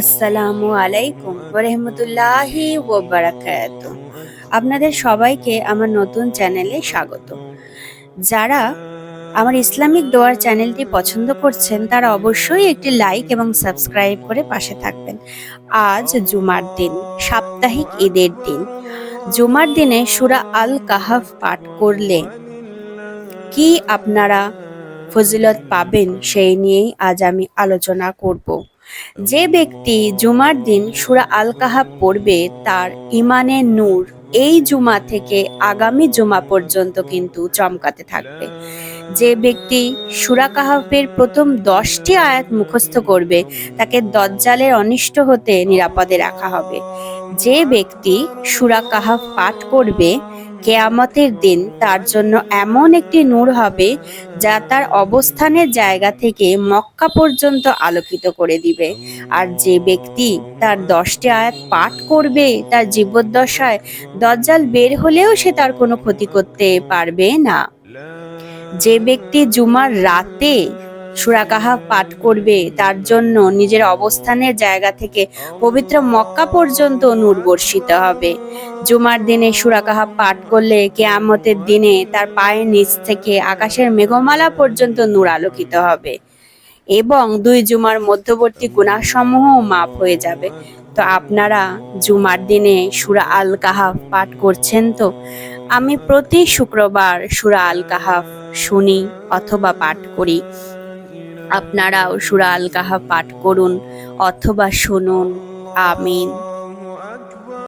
আসসালামু আলাইকুম রহমতুল্লাহি বারাকাত আপনাদের সবাইকে আমার নতুন চ্যানেলে স্বাগত। যারা আমার ইসলামিক দোয়ার চ্যানেলটি পছন্দ করছেন, তারা অবশ্যই একটি লাইক এবং সাবস্ক্রাইব করে পাশে থাকবেন। আজ জুমার দিন, সাপ্তাহিক ঈদের দিন। জুমার দিনে সুরা আল কাহাফ পাঠ করলে কি আপনারা ফজিলত পাবেন সেই নিয়েই আজ আমি আলোচনা করব। যে ব্যক্তি জুমার দিন সুরা আল কাহাব পড়বে, তার ইমানে নূর এই জুমা থেকে আগামী জুমা পর্যন্ত কিন্তু চমকাতে থাকবে। যে ব্যক্তি সুরা কাহাফের প্রথম দশটি আয়াত মুখস্থ করবে, তাকে দজ্জালের অনিষ্ট হতে নিরাপদে রাখা হবে। যে ব্যক্তি সুরা কাহাফ পাঠ করবে, কেয়ামতের দিন তার জন্য এমন একটি নূর হবে, যা তার অবস্থানের জায়গা থেকে মক্কা পর্যন্ত আলোকিত করে দিবে। আর যে ব্যক্তি তার দশটি আয়াত পাঠ করবে, তার জীবদ্দশায় দজ্জাল বের হলেও সে তার কোনো ক্ষতি করতে পারবে না। যে ব্যক্তি জুমার রাতে সুরাকাহা পাঠ করবে, তার জন্য নিজের অবস্থানের জায়গা থেকে পবিত্র মক্কা পর্যন্ত নূর বর্ষিত হবে। জুমার দিনে সুরাকাহা পাঠ করলে কেয়ামতের দিনে তার পায়ের নিচ থেকে আকাশের মেঘমালা পর্যন্ত নূর আলোকিত হবে এবং দুই জুমার মধ্যবর্তী গুণাসমূহ মাপ হয়ে যাবে। তো আপনারা জুমার দিনে সুরা আল কাহাফ পাঠ করছেন তো? আমি প্রতি শুক্রবার সুরা আল কাহাফ শুনি অথবা পাঠ করি। আপনারাও সুরা আল কাহাফ পাঠ করুন অথবা শুনুন। আমিন।